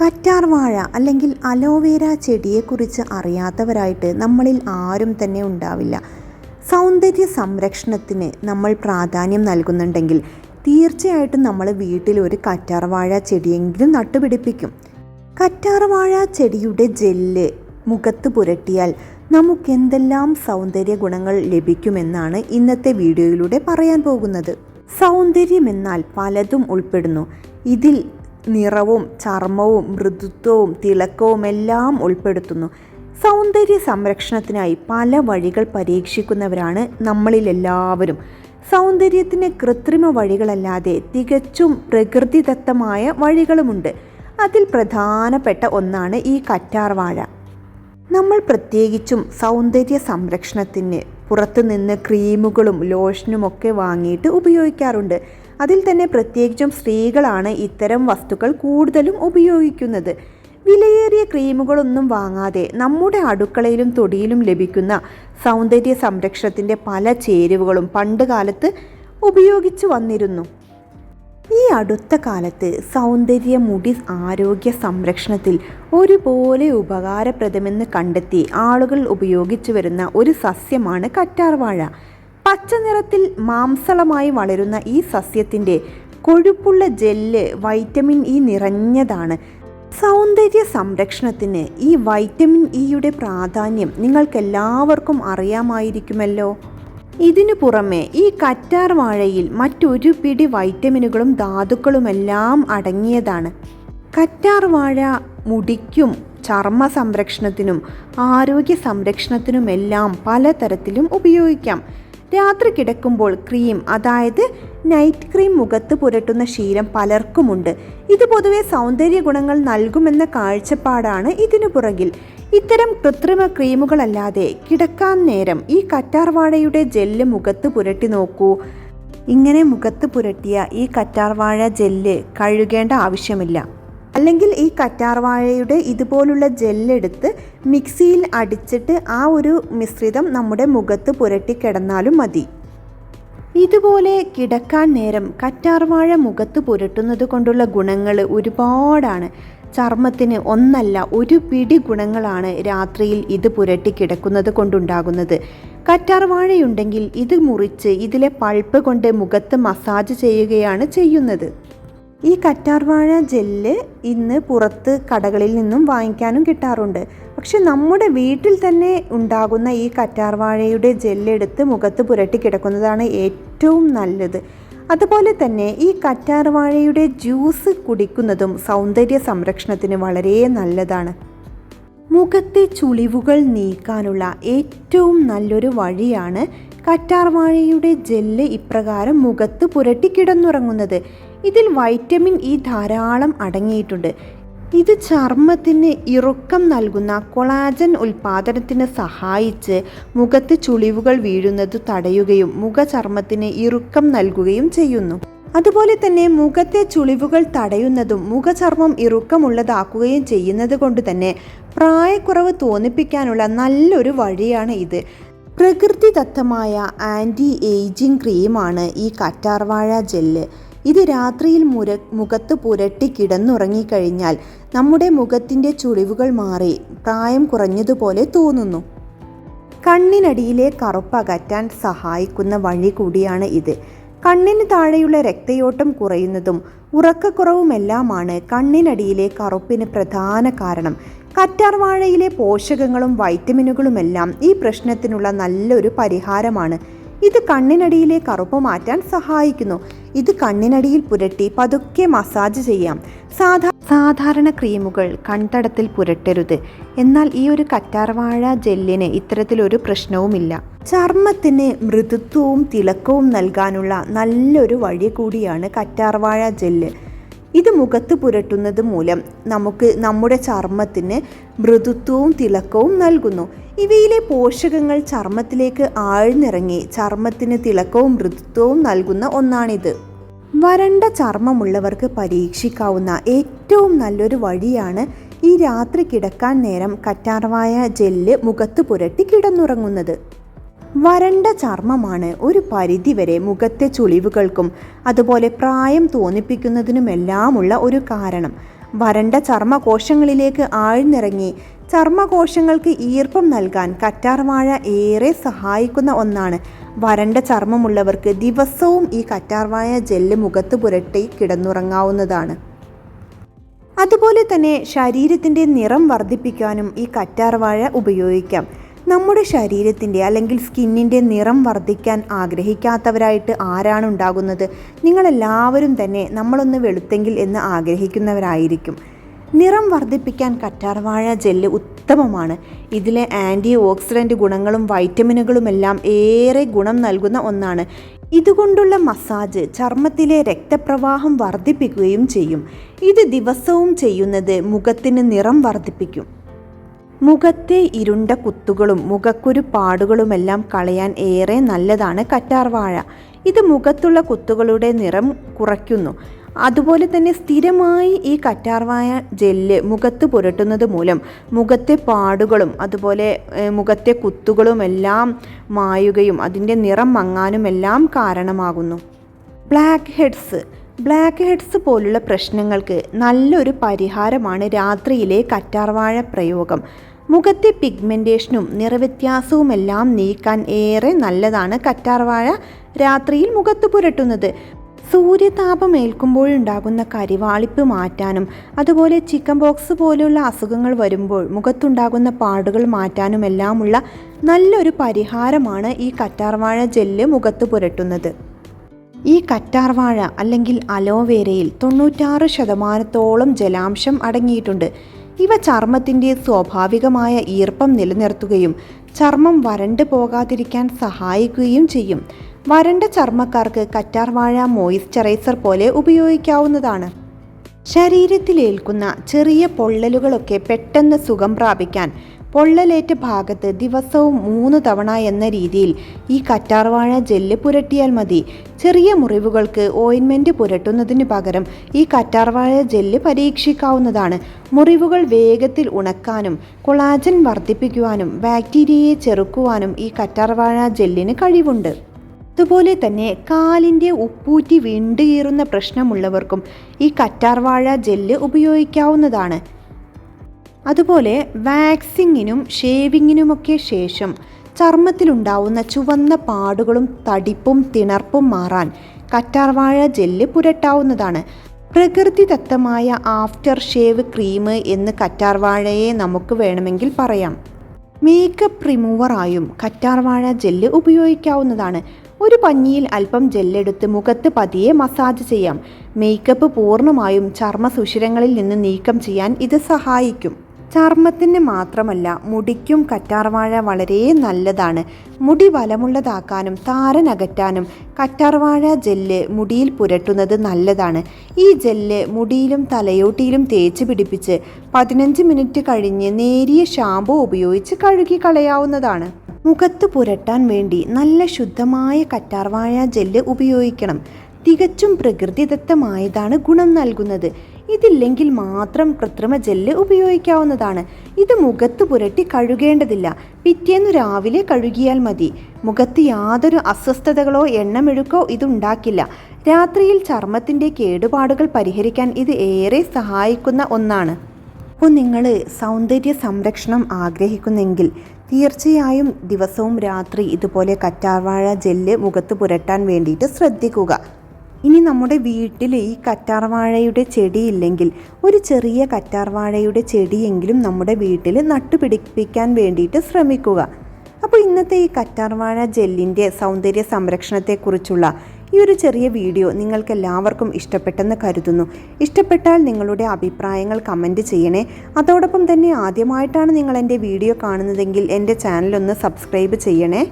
കറ്റാർ വാഴ അല്ലെങ്കിൽ അലോവേര ചെടിയെക്കുറിച്ച് അറിയാത്തവരായിട്ട് നമ്മളിൽ ആരും തന്നെ ഉണ്ടാവില്ല. സൗന്ദര്യ സംരക്ഷണത്തിന് നമ്മൾ പ്രാധാന്യം നൽകുന്നുണ്ടെങ്കിൽ തീർച്ചയായിട്ടും നമ്മൾ വീട്ടിൽ ഒരു കറ്റാർവാഴ ചെടിയെങ്കിലും നട്ടുപിടിപ്പിക്കും. കറ്റാർവാഴ ചെടിയുടെ ജെല്ല് മുഖത്ത് പുരട്ടിയാൽ നമുക്കെന്തെല്ലാം സൗന്ദര്യ ഗുണങ്ങൾ ലഭിക്കുമെന്നാണ് ഇന്നത്തെ വീഡിയോയിലൂടെ പറയാൻ പോകുന്നത്. സൗന്ദര്യം എന്നാൽ പലതും ഉൾപ്പെടുന്നു. ഇതിൽ നിറവും ചർമ്മവും മൃദുത്വവും തിളക്കവും എല്ലാം ഉൾപ്പെടുത്തുന്നു. സൗന്ദര്യ സംരക്ഷണത്തിനായി പല വഴികൾ പരീക്ഷിക്കുന്നവരാണ് നമ്മളിലെല്ലാവരും. സൗന്ദര്യത്തിന് കൃത്രിമ വഴികളല്ലാതെ തികച്ചും പ്രകൃതിദത്തമായ വഴികളുമുണ്ട്. അതിൽ പ്രധാനപ്പെട്ട ഒന്നാണ് ഈ കറ്റാർവാഴ നമ്മൾ പ്രത്യേകിച്ചും സൗന്ദര്യ സംരക്ഷണത്തിന് പുറത്തുനിന്ന് ക്രീമുകളും ലോഷനും ഒക്കെ വാങ്ങിയിട്ട് ഉപയോഗിക്കാറുണ്ട്. അതിൽ തന്നെ പ്രത്യേകിച്ചും സ്ത്രീകളാണ് ഇത്തരം വസ്തുക്കൾ കൂടുതലും ഉപയോഗിക്കുന്നത്. വിലയേറിയ ക്രീമുകളൊന്നും വാങ്ങാതെ നമ്മുടെ അടുക്കളയിലും തൊടിയിലും ലഭിക്കുന്ന സൗന്ദര്യ സംരക്ഷണത്തിന്റെ പല ചേരുവകളും പണ്ട് കാലത്ത് ഉപയോഗിച്ചു വന്നിരുന്നു. ഈ അടുത്ത കാലത്ത് സൗന്ദര്യ മുടി ആരോഗ്യ സംരക്ഷണത്തിൽ ഒരുപോലെ ഉപകാരപ്രദമെന്ന് കണ്ടെത്തി ആളുകൾ ഉപയോഗിച്ചു വരുന്ന ഒരു സസ്യമാണ് കറ്റാർവാഴ. പച്ച നിറത്തിൽ മാംസളമായി വളരുന്ന ഈ സസ്യത്തിന്റെ കൊഴുപ്പുള്ള ജെല്ല് വൈറ്റമിൻ ഇ നിറഞ്ഞതാണ്. സൗന്ദര്യ സംരക്ഷണത്തിന് ഈ വൈറ്റമിൻ ഇയുടെ പ്രാധാന്യം നിങ്ങൾക്കെല്ലാവർക്കും അറിയാമായിരിക്കുമല്ലോ. ഇതിനു പുറമെ ഈ കറ്റാർ വാഴയിൽ മറ്റൊരു പിടി വൈറ്റമിനുകളും ധാതുക്കളുമെല്ലാം അടങ്ങിയതാണ്. കറ്റാർ വാഴ മുടിക്കും ചർമ്മ സംരക്ഷണത്തിനും ആരോഗ്യ സംരക്ഷണത്തിനുമെല്ലാം പലതരത്തിലും ഉപയോഗിക്കാം. രാത്രി കിടക്കുമ്പോൾ ക്രീം അതായത് നൈറ്റ് ക്രീം മുഖത്ത് പുരട്ടുന്ന ശീലം പലർക്കുമുണ്ട്. ഇത് പൊതുവെ സൗന്ദര്യ ഗുണങ്ങൾ നൽകുമെന്ന കാഴ്ചപ്പാടാണ് ഇതിനു പുറകിൽ. ഇത്തരം കൃത്രിമ ക്രീമുകളല്ലാതെ കിടക്കാൻ നേരം ഈ കറ്റാർവാഴയുടെ ജെല്ല് മുഖത്ത് പുരട്ടി നോക്കൂ. ഇങ്ങനെ മുഖത്ത് പുരട്ടിയ ഈ കറ്റാർവാഴ ജെല്ല് കഴുകേണ്ട ആവശ്യമില്ല. അല്ലെങ്കിൽ ഈ കറ്റാർവാഴയുടെ ഇതുപോലുള്ള ജെല്ലെടുത്ത് മിക്സിയിൽ അടിച്ചിട്ട് ആ ഒരു മിശ്രിതം നമ്മുടെ മുഖത്ത് പുരട്ടി കിടന്നാലും മതി. ഇതുപോലെ കിടക്കാൻ നേരം കറ്റാർവാഴ മുഖത്ത് പുരട്ടുന്നത് കൊണ്ടുള്ള ഗുണങ്ങൾ ഒരുപാടാണ്. ചർമ്മത്തിന് ഒന്നല്ല ഒരു പിടി ഗുണങ്ങളാണ് രാത്രിയിൽ ഇത് പുരട്ടി കിടക്കുന്നത് കൊണ്ടുണ്ടാകുന്നത്. കറ്റാർവാഴയുണ്ടെങ്കിൽ ഇത് മുറിച്ച് ഇതിലെ പൾപ്പ് കൊണ്ട് മുഖത്ത് മസാജ് ചെയ്യുകയാണ് ചെയ്യുന്നത്. ഈ കറ്റാർവാഴ ജെല്ല് ഇന്ന് പുറത്ത് കടകളിൽ നിന്നും വാങ്ങിക്കാനും കിട്ടാറുണ്ട്. പക്ഷെ നമ്മുടെ വീട്ടിൽ തന്നെ ഉണ്ടാകുന്ന ഈ കറ്റാർവാഴയുടെ ജെല്ലെടുത്ത് മുഖത്ത് പുരട്ടി കിടക്കുന്നതാണ് ഏറ്റവും നല്ലത്. അതുപോലെ തന്നെ ഈ കറ്റാർവാഴയുടെ ജ്യൂസ് കുടിക്കുന്നതും സൗന്ദര്യ സംരക്ഷണത്തിന് വളരെ നല്ലതാണ്. മുഖത്തെ ചുളിവുകൾ നീക്കാനുള്ള ഏറ്റവും നല്ലൊരു വഴിയാണ് കറ്റാർവാഴയുടെ ജെല്ല് ഇപ്രകാരം മുഖത്ത് പുരട്ടി കിടന്നുറങ്ങുന്നത്. ഇതിൽ വൈറ്റമിൻ ഇ ധാരാളം അടങ്ങിയിട്ടുണ്ട്. ഇത് ചർമ്മത്തിന് ഇറുക്കം നൽകുന്ന കൊളാജൻ ഉൽപാദനത്തിന് സഹായിച്ച് മുഖത്ത് ചുളിവുകൾ വീഴുന്നത് തടയുകയും മുഖചർമ്മത്തിന് ഇറുക്കം നൽകുകയും ചെയ്യുന്നു. അതുപോലെ തന്നെ മുഖത്തെ ചുളിവുകൾ തടയുന്നതും മുഖചർമ്മം ഇറുക്കമുള്ളതാക്കുകയും ചെയ്യുന്നത് കൊണ്ട് തന്നെ പ്രായക്കുറവ് തോന്നിപ്പിക്കാനുള്ള നല്ലൊരു വഴിയാണ് ഇത്. പ്രകൃതിദത്തമായ ആന്റി ഏജിംഗ് ക്രീമാണ് ഈ കറ്റാർവാഴ ജെല്ല്. ഇത് രാത്രിയിൽ മുര മുഖത്ത് പുരട്ടി കിടന്നുറങ്ങിക്കഴിഞ്ഞാൽ നമ്മുടെ മുഖത്തിന്റെ ചുളിവുകൾ മാറി പ്രായം കുറഞ്ഞതുപോലെ തോന്നുന്നു. കണ്ണിനടിയിലെ കറുപ്പകറ്റാൻ സഹായിക്കുന്ന വഴി കൂടിയാണ് ഇത്. കണ്ണിന് താഴെയുള്ള രക്തയോട്ടം കുറയുന്നതും ഉറക്കക്കുറവുമെല്ലാമാണ് കണ്ണിനടിയിലെ കറുപ്പിന് പ്രധാന കാരണം. കറ്റാർവാഴയിലെ പോഷകങ്ങളും വൈറ്റമിനുകളുമെല്ലാം ഈ പ്രശ്നത്തിനുള്ള നല്ലൊരു പരിഹാരമാണ്. ഇത് കണ്ണിനടിയിലെ കറുപ്പ് മാറ്റാൻ സഹായിക്കുന്നു. ഇത് കണ്ണിനടിയിൽ പുരട്ടി പതുക്കെ മസാജ് ചെയ്യാം. സാധാ സാധാരണ ക്രീമുകൾ കൺതടത്തിൽ പുരട്ടരുത്. എന്നാൽ ഈ ഒരു കറ്റാർവാഴ ജെല്ലിന് ഇത്തരത്തിലൊരു പ്രശ്നവുമില്ല. ചർമ്മത്തിന് മൃദുത്വവും തിളക്കവും നൽകാനുള്ള നല്ലൊരു വഴി കൂടിയാണ് കറ്റാർവാഴ ജെല്ല്. ഇത് മുഖത്ത് പുരട്ടുന്നത് മൂലം നമുക്ക് നമ്മുടെ ചർമ്മത്തിന് മൃദുത്വവും തിളക്കവും നൽകുന്നു. ഇവയിലെ പോഷകങ്ങൾ ചർമ്മത്തിലേക്ക് ആഴ്ന്നിറങ്ങി ചർമ്മത്തിന് തിളക്കവും മൃദുത്വവും നൽകുന്ന ഒന്നാണിത്. വരണ്ട ചർമ്മമുള്ളവർക്ക് പരീക്ഷിക്കാവുന്ന ഏറ്റവും നല്ലൊരു വഴിയാണ് ഈ രാത്രി കിടക്കാൻ നേരം കറ്റാർവായ ജെല്ല് മുഖത്ത് പുരട്ടി കിടന്നുറങ്ങുന്നത്. വരണ്ട ചർമ്മമാണ് ഒരു പരിധിവരെ മുഖത്തെ ചുളിവുകൾക്കും അതുപോലെ പ്രായം തോന്നിപ്പിക്കുന്നതിനുമെല്ലാമുള്ള ഒരു കാരണം. വരണ്ട ചർമ്മകോശങ്ങളിലേക്ക് ആഴ്ന്നിറങ്ങി. ചർമ്മകോശങ്ങൾക്ക് ഈർപ്പം നൽകാൻ കറ്റാർവാഴ ഏറെ സഹായിക്കുന്ന ഒന്നാണ്. വരണ്ട ചർമ്മമുള്ളവർക്ക് ദിവസവും ഈ കറ്റാർവാഴ ജെല്ല് മുഖത്ത് പുരട്ടി കിടന്നുറങ്ങാവുന്നതാണ്. അതുപോലെ തന്നെ ശരീരത്തിന്റെ നിറം വർദ്ധിപ്പിക്കാനും ഈ കറ്റാർവാഴ ഉപയോഗിക്കാം. നമ്മുടെ ശരീരത്തിന്റെ അല്ലെങ്കിൽ സ്കിന്നിന്റെ നിറം വർദ്ധിക്കാൻ ആഗ്രഹിക്കാത്തവരായിട്ട് ആരാണ് ഉണ്ടാകുന്നത്? നിങ്ങളെല്ലാവരും തന്നെ നമ്മളൊന്ന് വെളുത്തെങ്കിൽ എന്ന് ആഗ്രഹിക്കുന്നവരായിരിക്കും. നിറം വർദ്ധിപ്പിക്കാൻ കറ്റാർവാഴ ജെല്ല് ഉത്തമമാണ്. ഇതിലെ ആന്റി ഓക്സിഡന്റ് ഗുണങ്ങളും വൈറ്റമിനുകളുമെല്ലാം ഏറെ ഗുണം നൽകുന്ന ഒന്നാണ്. ഇതുകൊണ്ടുള്ള മസാജ് ചർമ്മത്തിലെ രക്തപ്രവാഹം വർദ്ധിപ്പിക്കുകയും ചെയ്യും. ഇത് ദിവസവും ചെയ്യുന്നത് മുഖത്തിന് നിറം വർദ്ധിപ്പിക്കും. മുഖത്തെ ഇരുണ്ട കുത്തുകളും മുഖക്കുരു പാടുകളുമെല്ലാം കളയാൻ ഏറെ നല്ലതാണ് കറ്റാർവാഴ ഇത് മുഖത്തുള്ള കുത്തുകളുടെ നിറം കുറയ്ക്കുന്നു. അതുപോലെ തന്നെ സ്ഥിരമായി ഈ കറ്റാർവായ ജെല്ല് മുഖത്ത് പുരട്ടുന്നത് മൂലം മുഖത്തെ പാടുകളും അതുപോലെ മുഖത്തെ കുത്തുകളും എല്ലാം മായുകയും അതിന്റെ നിറം മങ്ങാനുമെല്ലാം കാരണമാകുന്നു. ബ്ലാക്ക് ഹെഡ്സ് ബ്ലാക്ക് ഹെഡ്സ് പോലുള്ള പ്രശ്നങ്ങൾക്ക് നല്ലൊരു പരിഹാരമാണ് രാത്രിയിലെ കറ്റാർവാഴ പ്രയോഗം. മുഖത്തെ പിഗ്മെന്റേഷനും നിറവ്യത്യാസവുമെല്ലാം നീക്കാൻ ഏറെ നല്ലതാണ് കറ്റാർവാഴ രാത്രിയിൽ മുഖത്ത് പുരട്ടുന്നത്. സൂര്യതാപം ഏൽക്കുമ്പോഴുണ്ടാകുന്ന കരിവാളിപ്പ് മാറ്റാനും അതുപോലെ ചിക്കൻ ബോക്സ് പോലെയുള്ള അസുഖങ്ങൾ വരുമ്പോൾ മുഖത്തുണ്ടാകുന്ന പാടുകൾ മാറ്റാനുമെല്ലാമുള്ള നല്ലൊരു പരിഹാരമാണ് ഈ കറ്റാർവാഴ ജെല്ല് മുഖത്ത് പുരട്ടുന്നത്. ഈ കറ്റാർവാഴ അല്ലെങ്കിൽ അലോവേരയിൽ തൊണ്ണൂറ്റാറ് ശതമാനത്തോളം ജലാംശം അടങ്ങിയിട്ടുണ്ട്. ഇവ ചർമ്മത്തിന്റെ സ്വാഭാവികമായ ഈർപ്പം നിലനിർത്തുകയും ചർമ്മം വരണ്ട് പോകാതിരിക്കാൻ സഹായിക്കുകയും ചെയ്യും. വരണ്ട ചർമ്മക്കാർക്ക് കറ്റാർവാഴ മോയിസ്ചറൈസർ പോലെ ഉപയോഗിക്കാവുന്നതാണ്. ശരീരത്തിലേൽക്കുന്ന ചെറിയ പൊള്ളലുകളൊക്കെ പെട്ടെന്ന് സുഖം പ്രാപിക്കാൻ പൊള്ളലേറ്റ ഭാഗത്ത് ദിവസവും മൂന്ന് തവണ എന്ന രീതിയിൽ ഈ കറ്റാർവാഴ ജെല്ല് പുരട്ടിയാൽ മതി. ചെറിയ മുറിവുകൾക്ക് ഓയിൻമെന്റ് പുരട്ടുന്നതിന് പകരം ഈ കറ്റാർവാഴ ജെല്ല് പരീക്ഷിക്കാവുന്നതാണ്. മുറിവുകൾ വേഗത്തിൽ ഉണക്കാനും കൊളാജൻ വർദ്ധിപ്പിക്കുവാനും ബാക്ടീരിയയെ ചെറുക്കുവാനും ഈ കറ്റാർവാഴ ജെല്ലിന് കഴിവുണ്ട്. അതുപോലെ തന്നെ കാലിന്റെ ഉപ്പൂറ്റി വിണ്ടുകീറുന്ന പ്രശ്നമുള്ളവർക്കും ഈ കറ്റാർവാഴ ജെല്ല് ഉപയോഗിക്കാവുന്നതാണ്. അതുപോലെ വാക്സിങ്ങിനും ഷേവിങ്ങിനുമൊക്കെ ശേഷം ചർമ്മത്തിലുണ്ടാവുന്ന ചുവന്ന പാടുകളും തടിപ്പും തിണർപ്പും മാറാൻ കറ്റാർവാഴ ജെല്ല് പുരട്ടാവുന്നതാണ്. പ്രകൃതിദത്തമായ ആഫ്റ്റർ ഷേവ് ക്രീം എന്ന് കറ്റാർവാഴയെ നമുക്ക് വേണമെങ്കിൽ പറയാം. മേക്കപ്പ് റിമൂവറായും കറ്റാർവാഴ ജെല്ല് ഉപയോഗിക്കാവുന്നതാണ്. ഒരു പഞ്ഞിയിൽ അല്പം ജെല്ലെടുത്ത് മുഖത്ത് പതിയെ മസാജ് ചെയ്യാം. മേക്കപ്പ് പൂർണമായും ചർമ്മ സുഷിരങ്ങളിൽ നിന്ന് നീക്കം ചെയ്യാൻ ഇത് സഹായിക്കും. ചർമ്മത്തിന് മാത്രമല്ല മുടിക്കും കറ്റാർവാഴ വളരെ നല്ലതാണ്. മുടി ബലമുള്ളതാക്കാനും താരനകറ്റാനും കറ്റാർവാഴ ജെല്ല് മുടിയിൽ പുരട്ടുന്നത് നല്ലതാണ്. ഈ ജെല്ല് മുടിയിലും തലയോട്ടിയിലും തേച്ച് പിടിപ്പിച്ച് പതിനഞ്ച് മിനിറ്റ് കഴിഞ്ഞ് നേരിയ ഷാമ്പു ഉപയോഗിച്ച് കഴുകി കളയാവുന്നതാണ്. മുഖത്ത് പുരട്ടാൻ വേണ്ടി നല്ല ശുദ്ധമായ കറ്റാർവാഴ ജെല്ല് ഉപയോഗിക്കണം. തികച്ചും പ്രകൃതിദത്തമായതാണ് ഗുണം നൽകുന്നത്. ഇതില്ലെങ്കിൽ മാത്രം കൃത്രിമ ജെല്ല് ഉപയോഗിക്കാവുന്നതാണ്. ഇത് മുഖത്ത് പുരട്ടി കഴുകേണ്ടതില്ല. പിറ്റേന്നു രാവിലെ കഴുകിയാൽ മതി. മുഖത്ത് യാതൊരു അസ്വസ്ഥതകളോ എണ്ണമെഴുക്കോ ഇതുണ്ടാക്കില്ല. രാത്രിയിൽ ചർമ്മത്തിന്റെ കേടുപാടുകൾ പരിഹരിക്കാൻ ഇത് ഏറെ സഹായിക്കുന്ന ഒന്നാണ്. അപ്പോൾ നിങ്ങൾ സൗന്ദര്യ സംരക്ഷണം ആഗ്രഹിക്കുന്നെങ്കിൽ തീർച്ചയായും ദിവസവും രാത്രി ഇതുപോലെ കറ്റാർവാഴ ജെല്ല് മുഖത്ത് പുരട്ടാൻ വേണ്ടിയിട്ട് ശ്രദ്ധിക്കുക. ഇനി നമ്മുടെ വീട്ടിൽ ഈ കറ്റാർവാഴയുടെ ചെടി ഇല്ലെങ്കിൽ ഒരു ചെറിയ കറ്റാർവാഴയുടെ ചെടിയെങ്കിലും നമ്മുടെ വീട്ടിൽ നട്ടുപിടിപ്പിക്കാൻ വേണ്ടിയിട്ട് ശ്രമിക്കുക. അപ്പോൾ ഇന്നത്തെ ഈ കറ്റാർവാഴ ജെല്ലിന്റെ സൗന്ദര്യ സംരക്ഷണത്തെക്കുറിച്ചുള്ള ഈ ഒരു ചെറിയ വീഡിയോ നിങ്ങൾക്ക് എല്ലാവർക്കും ഇഷ്ടപ്പെട്ടെന്ന് കരുതുന്നു. ഇഷ്ടപ്പെട്ടാൽ നിങ്ങളുടെ അഭിപ്രായങ്ങൾ കമന്റ് ചെയ്യണേ. അതോടൊപ്പം തന്നെ ആദ്യമായിട്ടാണ് നിങ്ങൾ എന്റെ വീഡിയോ കാണുന്നതെങ്കിൽ എന്റെ ചാനലൊന്ന് സബ്സ്ക്രൈബ് ചെയ്യണേ.